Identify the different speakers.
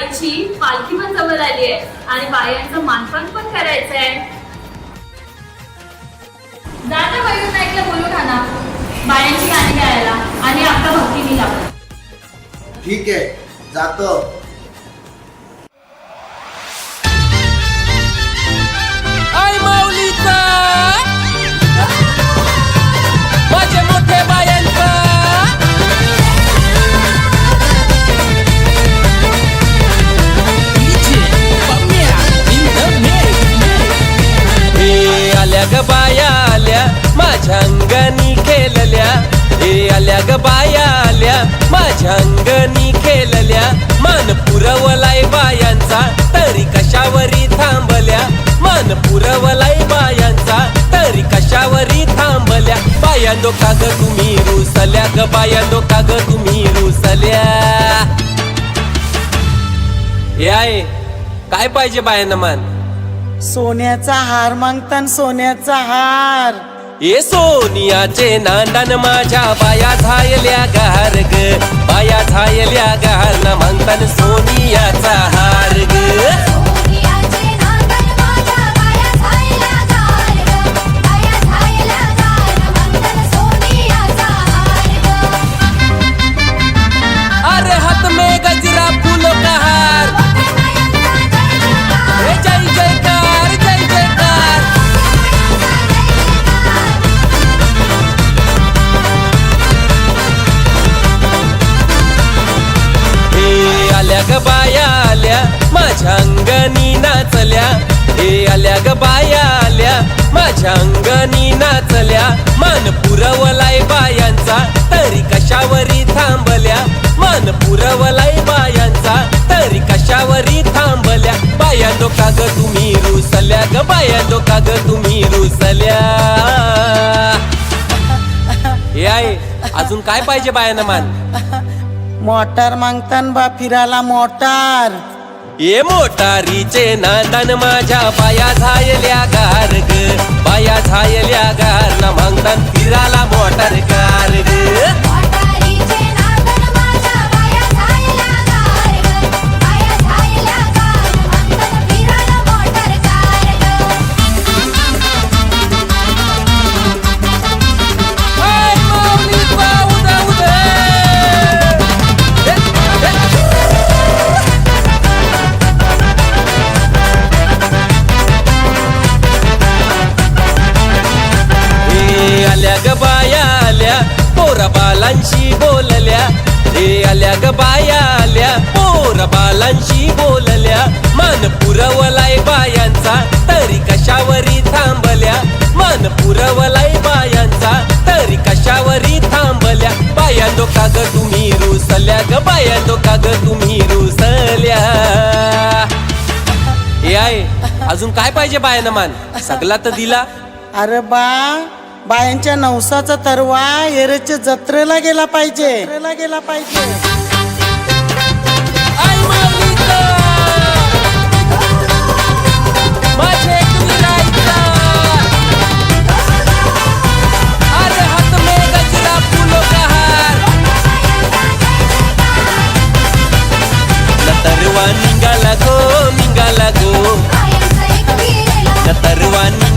Speaker 1: लेखीला पालखी पण जवळ आली आहे आणि बायांचं मानपान पण करायचं आहे. दादा वैरून नाईकला बोलून ना? बायांची गाणी गायला आणि आपला भक्ती लावा
Speaker 2: ठीक आहे जातो.
Speaker 3: आल्या ग बाया आल्या माझ्या अंगणी खेळल्या. हे आल्या ग बाया आल्या माझ्या अंगणी खेळल्या. मान पुरवलाय बायांचा तरी कशावरी थांबल्या? मान पुरवलाय बायांचा तरी कशावरी थांबल्या? बायांदो का ग तुम्ही रुसल्या ग बायांदो का ग तुम्ही रुसल्या. हे आहे काय पाहिजे बायांना मान?
Speaker 4: सोन्याचा हार मागतान सोन्याचा हार.
Speaker 3: ए सोनियाचे नांदन माझ्या बाया झायल्या गार ग. बाया झायल्या गार ना मागतान सोनियाचा हार ग.
Speaker 5: ग बाया
Speaker 3: आल्या माझ्या अंगणी नाचल्या मान पुरवलाय बायांचा तरी कशावरी थांबल्या? मान पुरवलाय बायांचा तरी कशावरी थांबल्या? बाया का ग तुम्ही रुसल्या ग बाया का ग तुम्ही रुसल्या. हे आहे अजून काय पाहिजे बायानं मान?
Speaker 4: मोटार मागतान बा फिरायला मोटार.
Speaker 3: ये मोटारीचे नादान माझ्या बाया झायल्या गार ग बाया झायल्या गार बालांशी बोलल्या हे आल्या ग बाया आल्या. पोर बालांशी बोलल्या मन पुरवलाय बायांचा तरी कशावरी थांबल्या. मन पुरवलाय बायांचा तरी कशावरी थांबल्या. बायांदो का तुम्ही रुसल्या ग बायांदो का ग तुम्ही रुसल्या. हे आहे अजून काय पाहिजे बायानं मान? सगला तर दिला.
Speaker 4: अरे बा बायांच्या नवसाचा तरवा एरेच्या जत्रेला गेला पाहिजे. जत्रेला गेला पाहिजे.
Speaker 3: निघाला गो निघाला गो.
Speaker 5: बायांचं